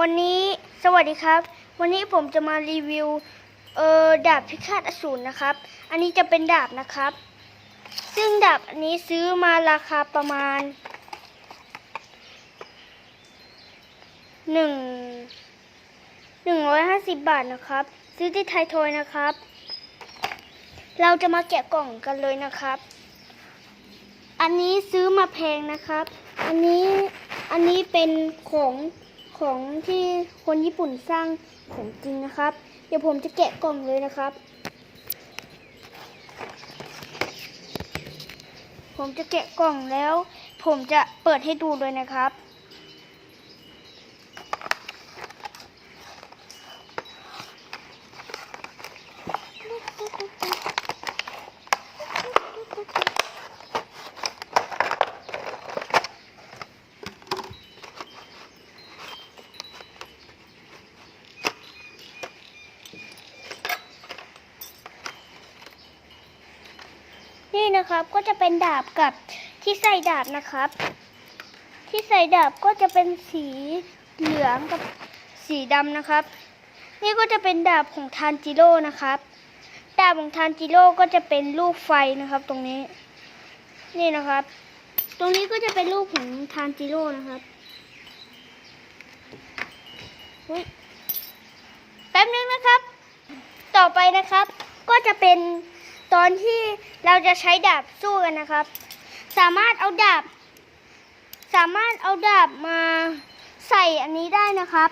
วันนี้สวัสดีครับ วันนี้ผมจะมารีวิวเอ่อดาบพิฆาตอสูรนะครับ อันนี้จะเป็นดาบนะครับ ซึ่งดาบอันนี้ซื้อมาราคาประมาณหนึ่งหนึ่งร้อยห้าสิบบาทนะครับ ซื้อที่ไทยทอยนะครับ เราจะมาแกะกล่องกันเลยนะครับ อันนี้ซื้อมาแพงนะครับ อันนี้อันนี้เป็นของ ของที่คนญี่ปุ่นสร้างของจริงนะครับ เดี๋ยวผมจะแกะกล่องเลยนะครับ ผมจะแกะกล่องแล้ว ผมจะเปิดให้ดูเลยนะครับ นี่นะครับก็จะเป็นดาบกับที่ใส่ดาบนะครับ ที่ใส่ดาบก็จะเป็นสีเหลืองกับสีดำนะครับ นี่ก็จะเป็นดาบของทานจิโร่นะครับ ดาบของทานจิโร่ก็จะเป็นลูกไฟนะครับ ตรงนี้ นี่นะครับ ตรงนี้ก็จะเป็นรูปของทานจิโร่นะครับแป๊บนึงนะครับ ต่อไปนะครับก็จะเป็น ตอนที่เราจะใช้ดาบสู้กันนะครับ สามารถเอาดาบ สามารถเอาดาบมาใส่อันนี้ได้นะครับ